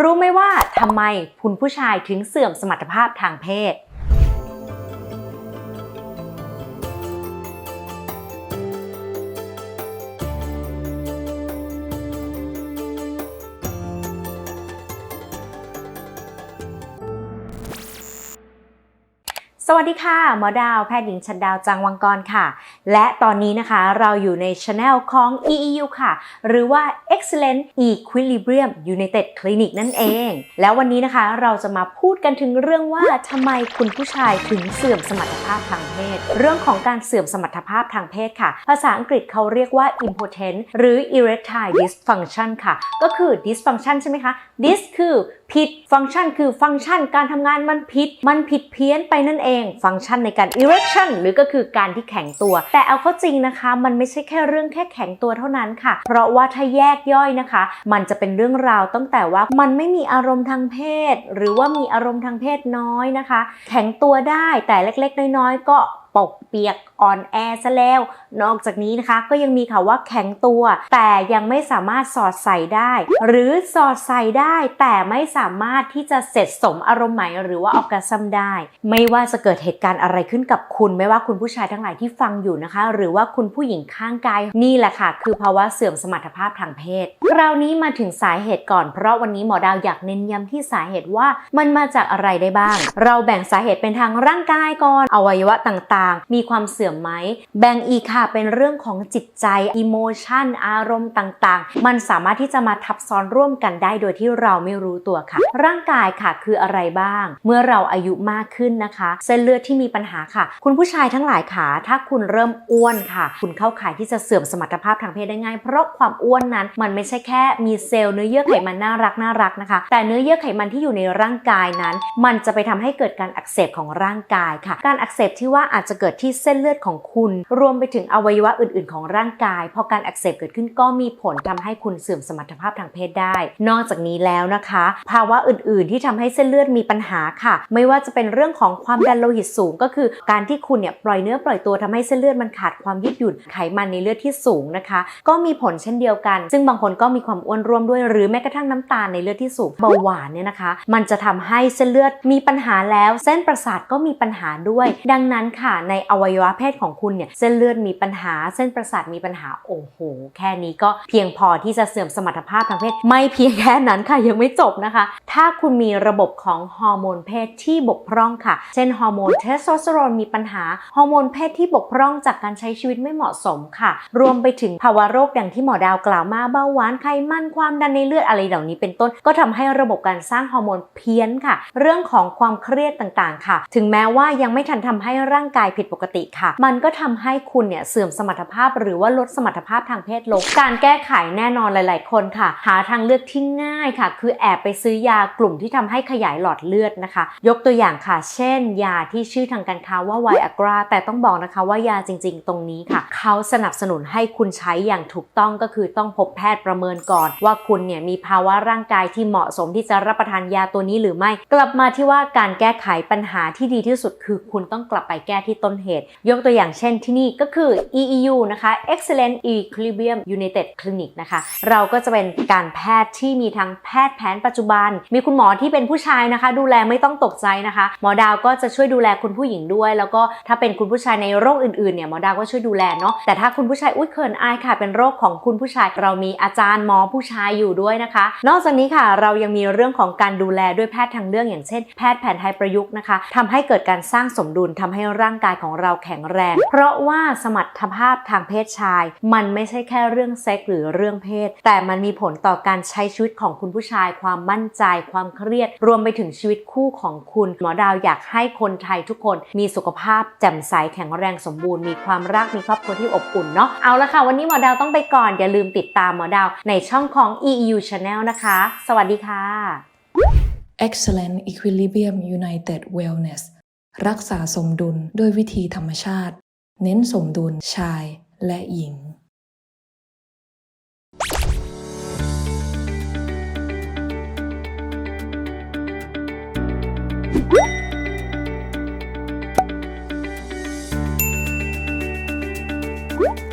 รู้ไหมว่าทำไมคุณผู้ชายถึงเสื่อมสมรรถภาพทางเพศ สวัสดีค่ะ หมอดาวแพทย์หญิงชันดาวจังวังกรค่ะ และตอนนี้นะคะเราอยู่ในช anel ของ EEU ค่ะ หรือว่า Excellent Equilibrium United Clinic นั่นเอง แล้ววันนี้นะคะเราจะมาพูดกันถึงเรื่องว่าทำไมคุณผู้ชายถึงเสื่อมสมรรถภาพทางเพศ เรื่องของการเสื่อมสมรรถภาพทางเพศค่ะ ภาษาอังกฤษเขาเรียกว่า impotent หรือ erectile dysfunction ค่ะ ก็คือ dysfunction ใช่ไหมคะ dis คือผิด function คือฟังก์ชันการทำงานมันผิด มันผิดเพี้ยนไปนั่นเอง ฟังก์ชันในการ erection หรือก็คือการที่แข็งตัว แต่เอาเข้าจริงนะคะ มันไม่ใช่แค่เรื่องแค่แข็งตัวเท่านั้นค่ะ เพราะว่าถ้าแยกย่อยนะคะ มันจะเป็นเรื่องราวตั้งแต่ว่ามันไม่มีอารมณ์ทางเพศ หรือว่ามีอารมณ์ทางเพศน้อยนะคะ แข็งตัวได้แต่เล็กๆ น้อยๆก็ ปกเปียกอ่อนแอซะแล้ว นอกจากนี้นะคะก็ยังมีข่าวว่าแข็งตัว แต่ยังไม่สามารถสอดใส่ได้ หรือสอดใส่ได้แต่ไม่สามารถที่จะเสร็จสมอารมณ์ใหม่หรือว่าออกกซัมได้ ไม่ว่าจะเกิดเหตุการณ์อะไรขึ้นกับคุณ ไม่ว่าคุณผู้ชายทั้งหลายที่ฟังอยู่นะคะ หรือว่าคุณผู้หญิงข้างกายนี่แหละค่ะ คือภาวะเสื่อมสมรรถภาพทางเพศคราวนี้มาถึงสาเหตุก่อน เพราะวันนี้หมอดาวอยากเน้นย้ำที่สาเหตุว่ามันมาจากอะไรได้บ้าง เราแบ่งสาเหตุเป็นทางร่างกายก่อนอวัยวะต่างๆ มีความเสื่อมไหมแบ่งอีกค่ะเป็นเรื่องของจิตใจอิโมชันอารมณ์ต่างๆ มันสามารถที่จะมาทับซ้อนร่วมกันได้โดยที่เราไม่รู้ตัวค่ะ ร่างกายค่ะคืออะไรบ้าง เมื่อเราอายุมากขึ้นนะคะ เส้นเลือดที่มีปัญหาค่ะ คุณผู้ชายทั้งหลายค่ะถ้าคุณเริ่มอ้วนค่ะ คุณเข้าข่ายที่จะเสื่อมสมรรถภาพทางเพศได้ง่าย เพราะความอ้วนนั้นมันไม่ใช่แค่มีเซลล์เนื้อเยื่อไขมันน่ารักน่ารักนะคะ แต่เนื้อเยื่อไขมันที่อยู่ในร่างกายนั้น มันจะไปทำให้เกิดการอักเสบของร่างกายค่ะ การอักเสบที่ว่าอาจจะเกิดที่เส้นเลือดของคุณ รวมไปถึงอวัยวะอื่น ๆ ของร่างกาย พอการอักเสบเกิดขึ้นก็มีผลทำให้คุณเสื่อมสมรรถภาพทางเพศได้ นอกจากนี้แล้วนะคะ ภาวะอื่น ๆ ที่ทำให้เส้นเลือดมีปัญหาค่ะ ไม่ว่าจะเป็นเรื่องของความดันโลหิตสูง ก็คือการที่คุณเนี่ยปล่อยเนื้อปล่อยตัวทำให้เส้นเลือดมันขาดความยืดหยุ่นไขมันในเลือดที่สูงนะคะ ก็มีผลเช่นเดียวกัน ซึ่งบางคนก็มีความอ้วนร่วมด้วยหรือแม้กระทั่งน้ำตาลในเลือดที่สูงเบาหวานเนี่ยนะคะ มันจะทำให้เส้นเลือดมีปัญหาแล้ว เส้นประสาทก็มีปัญหาด้วย ดังนั้นค่ะในอวัยวะเพศของคุณเนี่ยเส้นเลือดมีปัญหาเส้นประสาทมีปัญหาโอ้โห แค่นี้ก็เพียงพอที่จะเสื่อมสมรรถภาพทางเพศ ไม่เพียงแค่นั้นค่ะยังไม่จบนะคะ ถ้าคุณมีระบบของฮอร์โมนเพศที่บกพร่องค่ะ เช่นฮอร์โมนเทสโทสเตอโรนมีปัญหาฮอร์โมนเพศที่บกพร่องจากการใช้ชีวิตไม่เหมาะสมค่ะ รวมไปถึงภาวะโรคอย่างที่หมอดาวกล่าวมาเบาหวานไขมันความดันในเลือดอะไรเหล่านี้เป็นต้น ก็ทำให้ระบบการสร้างฮอร์โมนเพี้ยนค่ะ เรื่องของความเครียดต่างๆ ค่ะ ถึงแม้ว่ายังไม่ทันทำให้ร่างกายผิดปกติค่ะ มันก็ทำให้คุณเนี่ยเสื่อมสมรรถภาพ หรือว่าลดสมรรถภาพทางเพศลง การแก้ไขแน่นอนหลาย ๆ คนค่ะ หาทางเลือกที่ง่ายค่ะ คือแอบไปซื้อยากลุ่มที่ทำให้ขยายหลอดเลือดนะคะ ยกตัวอย่างค่ะ เช่น ยาที่ชื่อทางการค้าว่าไวอ g กราแต่ต้องบอกนะคะว่ายาจริง ๆ ตรงนี้ค่ะ เขาสนับสนุนให้คุณใช้อย่างถูกต้องก็คือต้องพบแพทย์ประเมินก่อน ว่าคุณเนี่ยมีภาวะร่างกายที่เหมาะสมที่จะรับประทานยาตัวนี้หรือไม่ กลับมาที่ว่าการแก้ไขปัญหาที่ดีที่สุดคือคุณต้องกลับไปแก้ที่ต้นเหตุ ยกตัวอย่างเช่นที่นี่ก็คือ EEU นะคะ Excellent Equilibrium United Clinic นะคะ เราก็จะเป็นการแพทย์ที่มีทั้งแพทย์แผนปัจจุบัน มีคุณหมอที่เป็นผู้ชายนะคะ ดูแลไม่ต้องตกใจนะคะ หมอดาวก็จะช่วยดูแลคุณผู้หญิงด้วย แล้วก็ถ้าเป็นคุณผู้ชายในโรคอื่นๆเนี่ยหมอดาวก็ช่วยดูแลเนาะแต่ถ้าคุณผู้ชายอุ้ยเขินอายค่ะเป็นโรคของคุณผู้ชาย เรามีอาจารย์หมอผู้ชายอยู่ด้วยนะคะ นอกจากนี้ค่ะเรายังมีเรื่องของการดูแลด้วยแพทย์ทางเลือกอย่างเช่น แพทย์แผนไทยประยุกต์นะคะทำให้เกิดการสร้างสมดุลทำให้ร่างกายของเราแข็งแรง เพราะว่าสมรรถภาพทางเพศชาย มันไม่ใช่แค่เรื่องเซ็กหรือเรื่องเพศ แต่มันมีผลต่อการใช้ชีวิตของคุณผู้ชาย ความมั่นใจ ความเครียด รวมไปถึงชีวิตคู่ของคุณ หมอดาวอยากให้คนไทยทุกคนมีสุขภาพแจ่มใสแข็งแรงสมบูรณ์มีความรักมีครอบครัวที่อบอุ่นเนาะเอาละค่ะ วันนี้หมอดาวต้องไปก่อนอย่าลืมติดตามหมอดาวในช่องของ EU Channel นะคะ สวัสดีค่ะ Excellent Equilibrium United Wellness รักษาสมดุลด้วยวิธีธรรมชาติ เน้นสมดุลชายและหญิง Whoop!